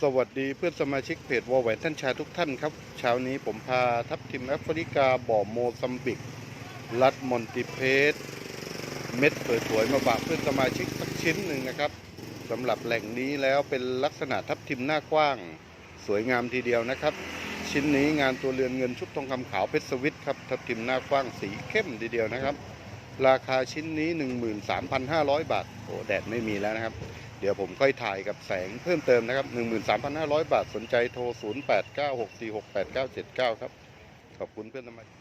สวัสดีเพื่อนสมาชิกเพจวอลแหวนท่านชายทุกท่านครับ เช้านี้ผมพาทัพทิมแอฟริกาบ่อโมซัมบิก รัฐมอนติเพสเม็ดสวยๆมาฝากเพื่อนสมาชิกสักชิ้นหนึ่งนะครับสำหรับแหล่งนี้แล้วเป็นลักษณะทับทิมหน้ากว้าง สวยงามทีเดียวนะครับ ชิ้นนี้งานตัวเรือนเงินชุดทองคำขาวเพชรสวิตครับทับทิมหน้ากว้างสีเข้มทีเดียวนะครับ ราคาชิ้นนี้ 13,500 บาท โอ้ แดดไม่มีแล้วนะครับ เดี๋ยวผมค่อยถ่ายกับแสงเพิ่มเติมนะครับ 13,500 บาท สนใจโทร 0896468979 ครับ ขอบคุณเพื่อนสมาชิก